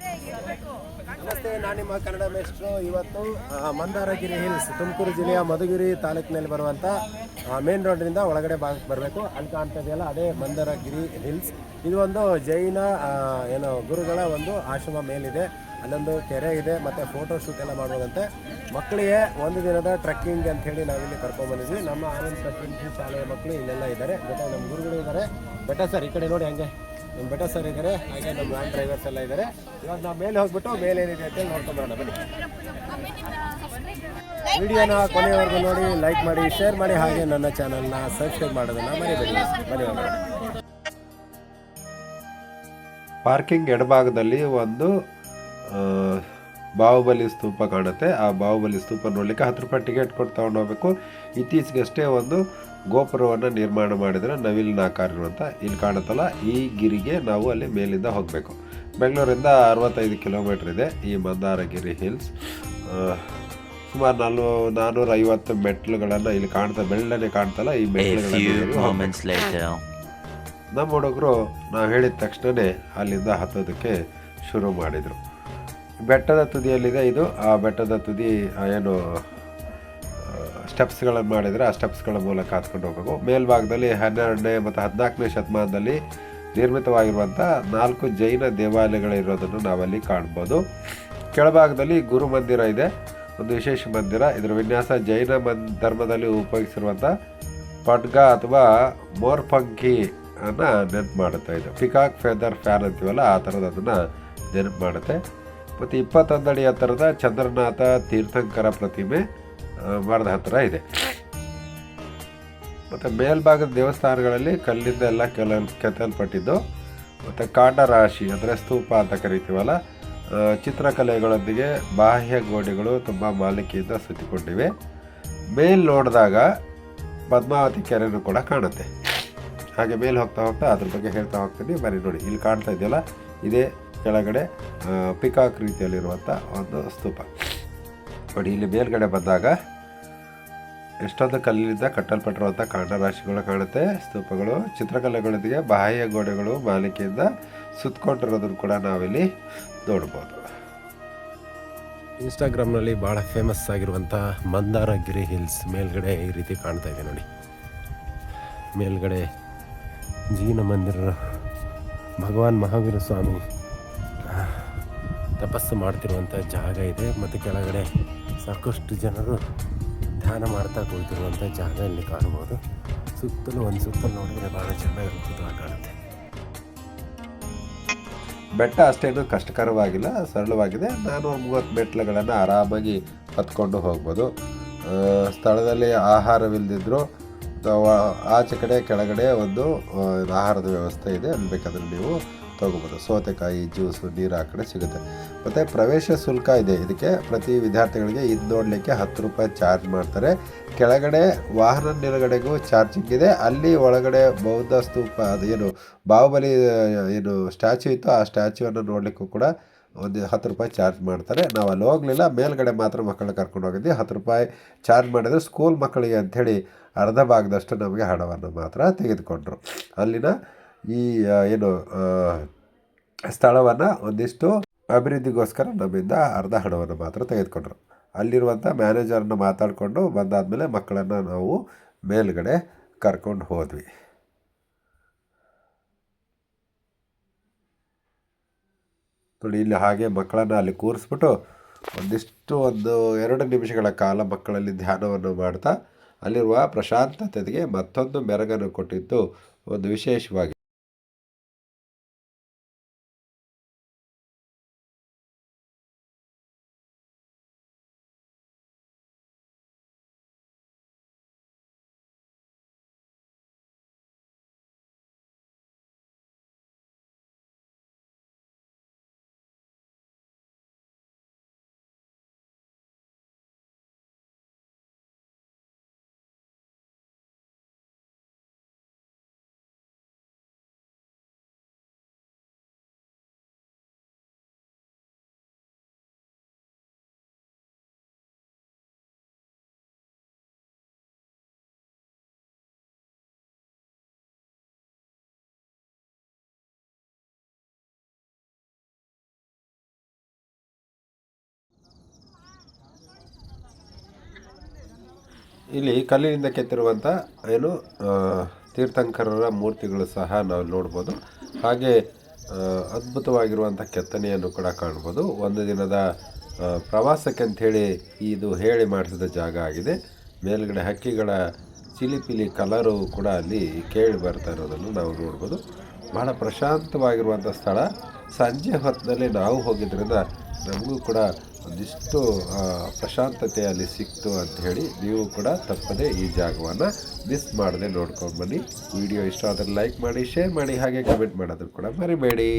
ನಮಸ್ತೆ, ನಾನು ನಿಮ್ಮ ಕನ್ನಡ ಮೇಷ್ಟ್ರು. ಇವತ್ತು ಮಂದಾರಗಿರಿ ಹಿಲ್ಸ್, ತುಮಕೂರು ಜಿಲ್ಲೆಯ ಮಧುಗಿರಿ ತಾಲೂಕಿನಲ್ಲಿ ಬರುವಂಥ ಮೇನ್ ರೋಡ್ನಿಂದ ಒಳಗಡೆ ಭಾಗಕ್ಕೆ ಬರಬೇಕು. ಅಲ್ಲಿ ಕಾಣ್ತಾ ಇದೆಯಲ್ಲ ಅದೇ ಮಂದಾರಗಿರಿ ಹಿಲ್ಸ್. ಇದು ಒಂದು ಜೈನ ಏನು ಗುರುಗಳ ಒಂದು ಆಶ್ರಮ ಮೇಲಿದೆ. ಅಲ್ಲೊಂದು ಕೆರೆ ಇದೆ, ಮತ್ತು ಫೋಟೋ ಶೂಟ್ ಎಲ್ಲ ಮಾಡೋದಂತೆ ಮಕ್ಕಳಿಗೆ ಒಂದು ದಿನದ ಟ್ರೆಕ್ಕಿಂಗ್ ಅಂತ ಹೇಳಿ ನಾವಿಲ್ಲಿ ಕರ್ಕೊಂಡ್ಬಂದಿದ್ವಿ ನಮ್ಮ ಆನಂದ್ ಟ್ರೆಕ್ಕಿಂಗ್ ಶಾಲೆಯ ಮಕ್ಕಳು ಇಲ್ಲೆಲ್ಲ ಇದ್ದಾರೆ. ಜೊತೆ ನಮ್ಮ ಗುರುಗಳು ಇದ್ದಾರೆ. ಬೆಟ್ಟ ಸರ್, ಈ ಕಡೆ ನೋಡಿ ಹಂಗೆ. ನಮ್ಮ ಬೆಟ್ಟ ಸರ್ ಇದ್ದಾರೆ ಹಾಗೆ ನಮ್ಮ ವ್ಯಾನ್ ಡ್ರೈವರ್ಸ್ ಎಲ್ಲ ಇದ್ದಾರೆ ಇವಾಗ ನಾವು ಮೇಲೆ ಹೋಗ್ಬಿಟ್ಟು ಮೇಲೆ ಏನಿದೆ ಅಂತೇಳಿ ನೋಡ್ಕೊಂಬರೋಣ ಬನ್ನಿ. ವಿಡಿಯೋನ ಕೊನೆಯವರೆಗೂ ನೋಡಿ ಲೈಕ್ ಮಾಡಿ ಶೇರ್ ಮಾಡಿ, ಹಾಗೆ ನನ್ನ ಚಾನಲ್ನ ಸಬ್ಸ್ಕ್ರೈಬ್ ಮಾಡೋದನ್ನ ಮರಿಬೇಡಿ. ಬನ್ನಿ. ಪಾರ್ಕಿಂಗ್ ಎಡಭಾಗದಲ್ಲಿ ಒಂದು ಬಾಹುಬಲಿ ಸ್ತೂಪ ಕಾಣುತ್ತೆ. ಆ ಬಾಹುಬಲಿ ಸ್ತೂಪ ನೋಡಲಿಕ್ಕೆ ಹತ್ತು ರೂಪಾಯಿ ಟಿಕೆಟ್ ಕೊಟ್ಟು ತಗೊಂಡು ಹೋಗ್ಬೇಕು. ಇತ್ತೀಚೆಗಷ್ಟೇ ಒಂದು ಗೋಪುರವನ್ನು ನಿರ್ಮಾಣ ಮಾಡಿದರೆ ನವಿಲಿನ ಆಕಾರ ಅಂತ ಇಲ್ಲಿ ಕಾಣುತ್ತಲ್ಲ. ಈ ಗಿರಿಗೆ ನಾವು ಅಲ್ಲಿ ಮೇಲಿಂದ ಹೋಗಬೇಕು. ಬೆಂಗಳೂರಿಂದ ಅರವತ್ತೈದು ಕಿಲೋಮೀಟ್ರ್ ಇದೆ ಈ ಮಂದಾರಗಿರಿ ಹಿಲ್ಸ್. ಸುಮಾರು ನಾಲ್ಕು ನಾನ್ನೂರ ಐವತ್ತು ಮೆಟ್ಲುಗಳನ್ನು ಇಲ್ಲಿ ಕಾಣ್ತಾ ಬೆಳ್ಳನೆ ಕಾಣ್ತಲ್ಲ ಈ ಮೆಟ್ಲುಗಳನ್ನು. ನಮ್ಮ ಹುಡುಗರು ನಾವು ಹೇಳಿದ ತಕ್ಷಣವೇ ಅಲ್ಲಿಂದ ಹತ್ತೋದಕ್ಕೆ ಶುರು ಮಾಡಿದರು. ಬೆಟ್ಟದ ತುದಿಯಲ್ಲಿದೆ ಇದು. ಆ ಬೆಟ್ಟದ ತುದಿ ಏನು ಸ್ಟೆಪ್ಸ್ಗಳನ್ನು ಮಾಡಿದರೆ ಆ ಸ್ಟೆಪ್ಸ್ಗಳ ಮೂಲಕ ಹತ್ಕೊಂಡು ಹೋಗಬೇಕು. ಮೇಲ್ಭಾಗದಲ್ಲಿ ಹನ್ನೆರಡನೇ ಮತ್ತು ಹದಿನಾಲ್ಕನೇ ಶತಮಾನದಲ್ಲಿ ನಿರ್ಮಿತವಾಗಿರುವಂಥ ನಾಲ್ಕು ಜೈನ ದೇವಾಲಯಗಳಿರೋದನ್ನು ನಾವಲ್ಲಿ ಕಾಣ್ಬೋದು. ಕೆಳಭಾಗದಲ್ಲಿ ಗುರು ಮಂದಿರ ಇದೆ. ಒಂದು ವಿಶೇಷ ಮಂದಿರ. ಇದರ ವಿನ್ಯಾಸ ಜೈನ ಧರ್ಮದಲ್ಲಿ ಉಪಯೋಗಿಸಿರುವಂಥ ಪಡ್ಗ ಅಥವಾ ಮೋರ್ಪಂಖಿ ಅನ್ನು ನೆನಪು ಮಾಡುತ್ತೆ ಇದು. ಪಿಕಾಕ್ ಫೆದರ್ ಫ್ಯಾನ್ ಅಂತೀವಲ್ಲ, ಆ ಥರದ ಅದನ್ನು ನೆನಪು ಮಾಡುತ್ತೆ. ಮತ್ತು ಇಪ್ಪತ್ತೊಂದಡಿ ಅಡಿ ಎತ್ತರದ ಚಂದ್ರನಾಥ ತೀರ್ಥಂಕರ ಪ್ರತಿಮೆ. ಆ, ಮರದ ಹತ್ತಿರ ಇದೆ. ಮತ್ತು ಮೇಲ್ಭಾಗದ ದೇವಸ್ಥಾನಗಳಲ್ಲಿ ಕಲ್ಲಿಂದ ಎಲ್ಲ ಕೆಲ ಕೆತ್ತಲ್ಪಟ್ಟಿದ್ದು ಮತ್ತು ಕಾಂಡ ರಾಶಿ ಅಂದರೆ ಸ್ತೂಪ ಅಂತ ಕರಿತೀವಲ್ಲ ಚಿತ್ರಕಲೆಗಳೊಂದಿಗೆ ಬಾಹ್ಯ ಗೋಡೆಗಳು ತುಂಬ ಮಾಲಿಕೆಯಿಂದ ಸುತ್ತಿಕೊಂಡಿವೆ. ಮೇಲ್ ನೋಡಿದಾಗ ಪದ್ಮಾವತಿ ಕೆರೆನೂ ಕೂಡ ಕಾಣುತ್ತೆ. ಹಾಗೆ ಮೇಲೆ ಹೋಗ್ತಾ ಹೋಗ್ತಾ ಅದ್ರ ಬಗ್ಗೆ ಹೇಳ್ತಾ ಹೋಗ್ತೀನಿ. ಬರೀ ನೋಡಿ ಇಲ್ಲಿ ಕಾಣ್ತಾ ಇದೆಯಲ್ಲ ಇದೇ ಕೆಳಗಡೆ ಪಿಕಾಕ್ ರೀತಿಯಲ್ಲಿರುವಂಥ ಒಂದು ಸ್ತೂಪ. ನೋಡಿ, ಇಲ್ಲಿ ಮೇಲ್ಗಡೆ ಬಂದಾಗ ಎಷ್ಟೊಂದು ಕಲ್ಲಿನಿಂದ ಕಟ್ಟಲ್ಪಟ್ಟಿರುವಂಥ ಕಾಂಡರಾಶಿಗಳು ಕಾಣುತ್ತೆ. ಸ್ತೂಪಗಳು, ಚಿತ್ರಕಲೆಗಳೊಂದಿಗೆ ಬಾಹ್ಯ ಗೋಡೆಗಳು ಮಾಲಿಕೆಯಿಂದ ಸುತ್ತಕೊಂಡಿರೋದನ್ನು ಕೂಡ ನಾವಿಲ್ಲಿ ನೋಡ್ಬೋದು. ಇನ್ಸ್ಟಾಗ್ರಾಮ್ನಲ್ಲಿ ಭಾಳ ಫೇಮಸ್ ಆಗಿರುವಂಥ ಮಂದಾರಗಿರಿ ಹಿಲ್ಸ್ ಮೇಲ್ಗಡೆ ಈ ರೀತಿ ಕಾಣ್ತಾ ಇದೆ ನೋಡಿ. ಮೇಲ್ಗಡೆ ಜೀನ ಮಂದಿರ ಭಗವಾನ್ ಮಹಾವೀರ ಸ್ವಾಮಿ, ತಪಸ್ಸು ಮಾಡ್ತಿರುವಂಥ ಜಾಗ ಇದೆ. ಮತ್ತು ಕೆಳಗಡೆ ಸಾಕಷ್ಟು ಜನರು ಧ್ಯಾನ ಮಾಡ್ತಾ ಕುಳಿತಿರುವಂಥ ಜಾಗ ಇಲ್ಲಿ ಕಾಣ್ಬೋದು ಸುತ್ತಲೂ ಒಂದು ಸುತ್ತಲೂ ನೋಡಿದರೆ ಭಾಳ ಚೆನ್ನಾಗಿ ಅದ್ಭುತವಾಗಿ ಕಾಣುತ್ತೆ. ಬೆಟ್ಟ ಅಷ್ಟೇನು ಕಷ್ಟಕರವಾಗಿಲ್ಲ, ಸರಳವಾಗಿದೆ. ನಾನು ಮೂವತ್ತು ಮೆಟ್ಲುಗಳನ್ನು ಆರಾಮಾಗಿ ಹತ್ಕೊಂಡು ಹೋಗ್ಬೋದು. ಸ್ಥಳದಲ್ಲಿ ಆಹಾರವಿಲ್ಲದಿದ್ದರೂ ಆಚೆ ಕಡೆ ಕೆಳಗಡೆ ಒಂದು ಆಹಾರದ ವ್ಯವಸ್ಥೆ ಇದೆ. ಅಲ್ಲಿ ಬೇಕಾದರೆ ನೀವು ತೊಗೋಬೋದು ಸೌತೆಕಾಯಿ ಜ್ಯೂಸು ನೀರು ಆ ಕಡೆ ಸಿಗುತ್ತೆ. ಮತ್ತು ಪ್ರವೇಶ ಶುಲ್ಕ ಇದೆ. ಇದಕ್ಕೆ ಪ್ರತಿ ವಿದ್ಯಾರ್ಥಿಗಳಿಗೆ ಇದು ನೋಡಲಿಕ್ಕೆ ಹತ್ತು ರೂಪಾಯಿ ಚಾರ್ಜ್ ಮಾಡ್ತಾರೆ. ಕೆಳಗಡೆ ವಾಹನ ನಿಲುಗಡೆಗೂ ಚಾರ್ಜಿಂಗ್ ಇದೆ. ಅಲ್ಲಿ ಒಳಗಡೆ ಬೌದ್ಧ ಸ್ತೂಪ ಅದೇನು ಬಾಹುಬಲಿ, ಏನು ಸ್ಟ್ಯಾಚ್ಯೂ ಇತ್ತು ಆ ಸ್ಟ್ಯಾಚ್ಯೂವನ್ನು ನೋಡಲಿಕ್ಕೂ ಕೂಡ ಒಂದು ಹತ್ತು ರೂಪಾಯಿ ಚಾರ್ಜ್ ಮಾಡ್ತಾರೆ. ನಾವು ಅಲ್ಲಿ ಹೋಗಲಿಲ್ಲ. ಮೇಲ್ಗಡೆ ಮಾತ್ರ ಮಕ್ಕಳನ್ನ ಕರ್ಕೊಂಡು ಹೋಗಿದ್ವಿ. ಹತ್ತು ರೂಪಾಯಿ ಚಾರ್ಜ್ ಮಾಡಿದರೆ ಸ್ಕೂಲ್ ಮಕ್ಕಳಿಗೆ ಅಂಥೇಳಿ ಅರ್ಧ ಭಾಗದಷ್ಟು ನಮಗೆ ಹಣವನ್ನು ಮಾತ್ರ ತೆಗೆದುಕೊಂಡ್ರು. ಅಲ್ಲಿನ ಈ ಏನು ಸ್ಥಳವನ್ನು ಒಂದಿಷ್ಟು ಅಭಿವೃದ್ಧಿಗೋಸ್ಕರ ನಮ್ಮಿಂದ ಅರ್ಧ ಹಣವನ್ನು ಮಾತ್ರ ತೆಗೆದುಕೊಂಡ್ರು. ಅಲ್ಲಿರುವಂಥ ಮ್ಯಾನೇಜರನ್ನು ಮಾತಾಡಿಕೊಂಡು ಬಂದಾದಮೇಲೆ ಮಕ್ಕಳನ್ನು ನಾವು ಮೇಲ್ಗಡೆ ಕರ್ಕೊಂಡು ಹೋದ್ವಿ. ನೋಡಿ, ಇಲ್ಲಿ ಹಾಗೆ ಮಕ್ಕಳನ್ನು ಅಲ್ಲಿ ಕೂರಿಸ್ಬಿಟ್ಟು ಒಂದಿಷ್ಟು ಒಂದು ಎರಡು ನಿಮಿಷಗಳ ಕಾಲ ಮಕ್ಕಳಲ್ಲಿ ಧ್ಯಾನವನ್ನು ಮಾಡ್ತಾ ಅಲ್ಲಿರುವ ಪ್ರಶಾಂತತೆಗೆ ಮತ್ತೊಂದು ಮೆರಗನ್ನು ಕೊಟ್ಟಿದ್ದು ಒಂದು ವಿಶೇಷವಾಗಿ ಇಲ್ಲಿ ಕಲ್ಲಿನಿಂದ ಕೆತ್ತಿರುವಂಥ ಏನು ತೀರ್ಥಂಕರರ ಮೂರ್ತಿಗಳು ಸಹ ನಾವು ನೋಡ್ಬೋದು. ಹಾಗೆ ಅದ್ಭುತವಾಗಿರುವಂಥ ಕೆತ್ತನೆಯನ್ನು ಕೂಡ ಕಾಣ್ಬೋದು. ಒಂದು ದಿನದ ಪ್ರವಾಸಕ್ಕೆ ಅಂಥೇಳಿ ಇದು ಹೇಳಿ ಮಾಡಿಸಿದ ಜಾಗ ಆಗಿದೆ. ಮೇಲ್ಗಡೆ ಹಕ್ಕಿಗಳ ಚಿಲಿಪಿಲಿ ಕಲರು ಕೂಡ ಅಲ್ಲಿ ಕೇಳಿ ಬರ್ತಾ ಇರೋದನ್ನು ನಾವು ನೋಡ್ಬೋದು. ಬಹಳ ಪ್ರಶಾಂತವಾಗಿರುವಂಥ ಸ್ಥಳ. ಸಂಜೆ ಹೊತ್ತಿನಲ್ಲಿ ನಾವು ಹೋಗಿದ್ದರಿಂದ ನಮಗೂ ಕೂಡ ಒಂದಿಷ್ಟು ಪ್ರಶಾಂತತೆ ಅಲ್ಲಿ ಸಿಕ್ತು ಅಂತ ಹೇಳಿ ನೀವು ಕೂಡ ತಪ್ಪದೆ ಈ ಜಾಗವನ್ನು ಮಿಸ್ ಮಾಡದೆ ನೋಡ್ಕೊಂಡು ಬನ್ನಿ. ವಿಡಿಯೋ ಇಷ್ಟ ಆದರೆ ಲೈಕ್ ಮಾಡಿ ಶೇರ್ ಮಾಡಿ, ಹಾಗೆ ಕಮೆಂಟ್ ಮಾಡೋದು ಕೂಡ ಮರಿಬೇಡಿ.